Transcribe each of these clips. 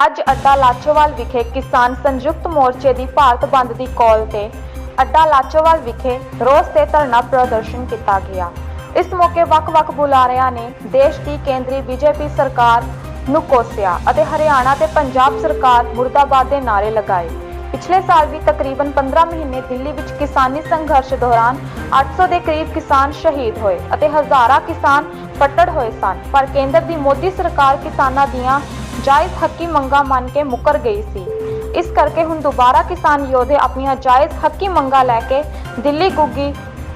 ਅੱਜ ਅੱਡਾ ਲਾਚੋਵਾਲ ਵਿਖੇ ਕਿਸਾਨ ਸੰਯੁਕਤ ਮੋਰਚੇ ਦੀ ਭਾਰਤ ਬੰਦ ਦੀ ਕਾਲ ਤੇ ਅੱਡਾ ਲਾਚੋਵਾਲ ਵਿਖੇ ਰੋਸ ਤੇ ਧਰਨਾ ਪ੍ਰਦਰਸ਼ਨ ਕੀਤਾ ਗਿਆ। ਇਸ ਮੌਕੇ ਵੱਖ-ਵੱਖ ਬੁਲਾਰਿਆਂ ਨੇ ਦੇਸ਼ ਦੀ ਕੇਂਦਰੀ ਬੀਜੇਪੀ ਸਰਕਾਰ ਨੂੰ ਕੋਸਿਆ ਅਤੇ ਹਰਿਆਣਾ ਤੇ ਪੰਜਾਬ ਸਰਕਾਰ ਮੁਰਦਾਬਾਦ ਦੇ ਨਾਅਰੇ ਲਗਾਏ। ਪਿਛਲੇ ਸਾਲ ਵੀ ਤਕਰੀਬਨ 15 ਮਹੀਨੇ ਦਿੱਲੀ ਵਿੱਚ ਕਿਸਾਨੀ ਸੰਘਰਸ਼ ਦੌਰਾਨ 800 ਦੇ ਕਰੀਬ ਕਿਸਾਨ ਸ਼ਹੀਦ ਹੋਏ ਅਤੇ ਹਜ਼ਾਰਾਂ ਕਿਸਾਨ ਫੱਟੜ ਹੋਏ ਸਨ। ਪਰ ਕੇਂਦਰ ਦੀ ਮੋਦੀ ਸਰਕਾਰ ਕਿਸਾਨਾਂ ਦੀਆਂ ਜਾਇਜ਼ ਹੱਕੀ ਮੰਗਾਂ ਮੰਨ ਕੇ ਮੁੱਕਰ ਗਈ ਸੀ। ਇਸ ਕਰਕੇ ਹੁਣ ਦੁਬਾਰਾ ਕਿਸਾਨ ਯੋਧੇ ਆਪਣੀਆਂ ਜਾਇਜ਼ ਹੱਕੀ ਮੰਗਾਂ ਲੈ ਕੇ ਦਿੱਲੀ ਗੁੱਗੀ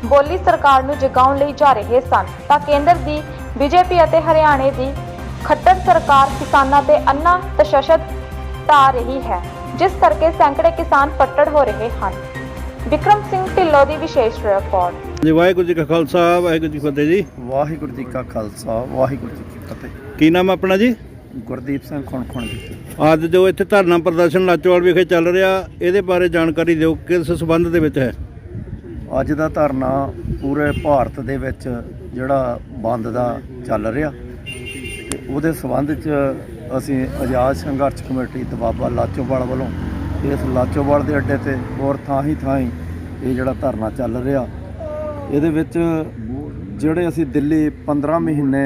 ਬੋਲੀ ਸਰਕਾਰ ਨੂੰ ਜਗਾਉਣ ਲਈ ਜਾ ਰਹੇ ਸਨ। ਤਾਂ ਕੇਂਦਰ ਦੀ ਬੀਜੇਪੀ ਅਤੇ ਹਰਿਆਣੇ ਦੀ ਖੱਟਰ ਸਰਕਾਰ ਕਿਸਾਨਾਂ ਤੇ ਅੰਨਾ ਤਸ਼ੱਦਦ ਢਾ ਰਹੀ ਹੈ। ਜਿਸ ਕਰਕੇ ਸੈਂਕੜੇ ਕਿਸਾਨ ਫੱਟੜ ਹੋ ਰਹੇ ਹਨ। ਵਿਕਰਮ ਸਿੰਘ ਢਿੱਲੋਂ ਦੀ ਵਿਸ਼ੇਸ਼ ਰਿਪੋਰਟ ਜੀ ਵਾਹਿਗੁਰੂ ਜੀ ਕਾ ਖਾਲਸਾ ਵਾਹਿਗੁਰੂ ਜੀ ਕੀ ਫਤਿਹ ਜੀ। ਵਾਹਿਗੁਰੂ ਜੀ ਕਾ ਖਾਲਸਾ ਵਾਹਿਗੁਰੂ ਜੀ ਕੀ ਫਤਿਹ। ਕੀ ਨਾਮ ਆਪਣਾ ਜੀ? ਗੁਰਦੀਪ ਸਿੰਘ ਖੁਣਖੁਣ ਜੀ। ਅੱਜ ਜੋ ਇੱਥੇ ਧਰਨਾ ਪ੍ਰਦਰਸ਼ਨ ਲਾਚੋਵਾਲ ਵਿਖੇ ਚੱਲ ਰਿਹਾ ਇਹਦੇ ਬਾਰੇ ਜਾਣਕਾਰੀ ਦਿਓ ਕਿਸ ਸਬੰਧ ਦੇ ਵਿੱਚ ਹੈ? ਅੱਜ ਦਾ ਧਰਨਾ ਪੂਰੇ ਭਾਰਤ ਦੇ ਵਿੱਚ ਜਿਹੜਾ ਬੰਦ ਦਾ ਚੱਲ ਰਿਹਾ। ਉਹਦੇ ਸੰਬੰਧ 'ਚ ਅਸੀਂ ਆਜ਼ਾਦ ਸੰਘਰਸ਼ ਕਮੇਟੀ ਦਬਾਬਾ ਲਾਚੋਵਾਲ ਵੱਲੋਂ ਇਸ ਲਾਚੋਵਾਲ ਦੇ ਅੱਡੇ ਤੇ ਹੋਰ ਥਾਂ ਹੀ ਥਾਂ ਹੀ ਇਹ ਜਿਹੜਾ ਧਰਨਾ ਚੱਲ ਰਿਹਾ। ਇਹਦੇ ਵਿੱਚ ਜਿਹੜੇ ਅਸੀਂ ਦਿੱਲੀ 15 ਮਹੀਨੇ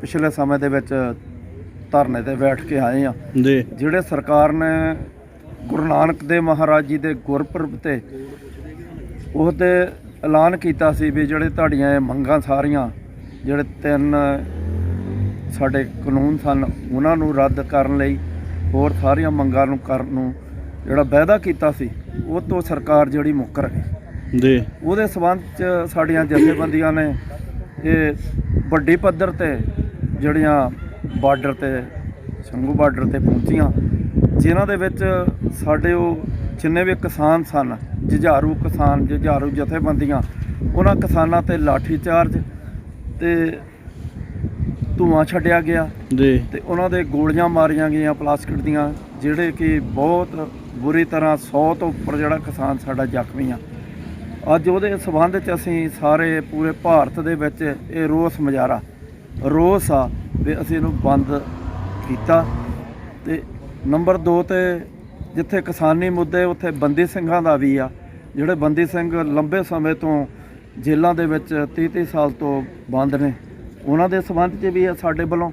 ਪਿਛਲੇ ਸਮੇਂ ਦੇ ਵਿੱਚ ਧਰਨੇ ਤੇ ਬੈਠ ਕੇ ਆਏ ਆ ਜਿਹੜੇ ਸਰਕਾਰ ਨੇ ਗੁਰੂ ਨਾਨਕ ਦੇਵ ਮਹਾਰਾਜ ਜੀ ਦੇ ਗੁਰਪੁਰਬ ਤੇ ਉਹ ਤੇ ਐਲਾਨ ਕੀਤਾ ਸੀ ਵੀ ਜਿਹੜੇ ਤੁਹਾਡੀਆਂ ਇਹ ਮੰਗਾਂ ਸਾਰੀਆਂ ਜਿਹੜੇ ਤਿੰਨ ਸਾਡੇ ਕਾਨੂੰਨ ਸਨ ਉਹਨਾਂ ਨੂੰ ਰੱਦ ਕਰਨ ਲਈ ਹੋਰ ਸਾਰੀਆਂ ਮੰਗਾਂ ਨੂੰ ਕਰਨ ਨੂੰ ਜਿਹੜਾ ਵਾਅਦਾ ਕੀਤਾ ਸੀ ਉਹ ਤੋਂ ਸਰਕਾਰ ਜਿਹੜੀ ਮੁੱਕਰ ਗਈ ਜੀ। ਉਹਦੇ ਸਬੰਧ ਚ ਸਾਡੀਆਂ ਜਥੇਬੰਦੀਆਂ ਨੇ ਇਹ ਵੱਡੀ ਪੱਧਰ ਤੇ ਜਿਹੜੀਆਂ ਬਾਰਡਰ ਤੇ ਸੰਗੂ ਬਾਰਡਰ ਤੇ ਪਹੁੰਚੀਆਂ ਜਿਨ੍ਹਾਂ ਦੇ ਵਿੱਚ ਸਾਡੇ ਉਹ ਜਿੰਨੇ ਵੀ ਕਿਸਾਨ ਸਨ ਜੁਝਾਰੂ ਕਿਸਾਨ ਜੁਝਾਰੂ ਜਥੇਬੰਦੀਆਂ ਉਹਨਾਂ ਕਿਸਾਨਾਂ ਤੇ ਲਾਠੀ ਚਾਰਜ ਤੇ ਧੂਆਂ ਛੱਡਿਆ ਗਿਆ। ਜੀ। ਤੇ ਉਹਨਾਂ ਦੇ ਗੋਲੀਆਂ ਮਾਰੀਆਂ ਗਈਆਂ ਪਲਾਸਟਿਕ ਦੀਆਂ ਜਿਹੜੇ ਕਿ ਬਹੁਤ ਬੁਰੀ ਤਰ੍ਹਾਂ 100 ਤੋਂ ਉੱਪਰ ਜਿਹੜਾ ਕਿਸਾਨ ਸਾਡਾ ਜ਼ਖਮੀ ਆ। ਅੱਜ ਉਹਦੇ ਸਬੰਧ 'ਚ ਅਸੀਂ ਸਾਰੇ ਪੂਰੇ ਭਾਰਤ ਦੇ ਵਿੱਚ ਇਹ ਰੋਸ ਮੁਜ਼ਾਹਰਾ ਰੋਸ ਆ ਵੀ ਅਸੀਂ ਇਹਨੂੰ ਬੰਦ ਕੀਤਾ। ਤੇ ਨੰਬਰ 2 ਤੇ ਜਿੱਥੇ ਕਿਸਾਨੀ ਮੁੱਦੇ ਉੱਥੇ ਬੰਦੀ ਸਿੰਘਾਂ ਦਾ ਵੀ ਆ। ਜਿਹੜੇ ਬੰਦੀ ਸਿੰਘ ਲੰਬੇ ਸਮੇਂ ਤੋਂ ਜੇਲ੍ਹਾਂ ਦੇ ਵਿੱਚ 30 30 ਸਾਲ ਤੋਂ ਬੰਦ ਨੇ। ਉਹਨਾਂ ਦੇ ਸਬੰਧ 'ਚ ਵੀ ਆ ਸਾਡੇ ਵੱਲੋਂ।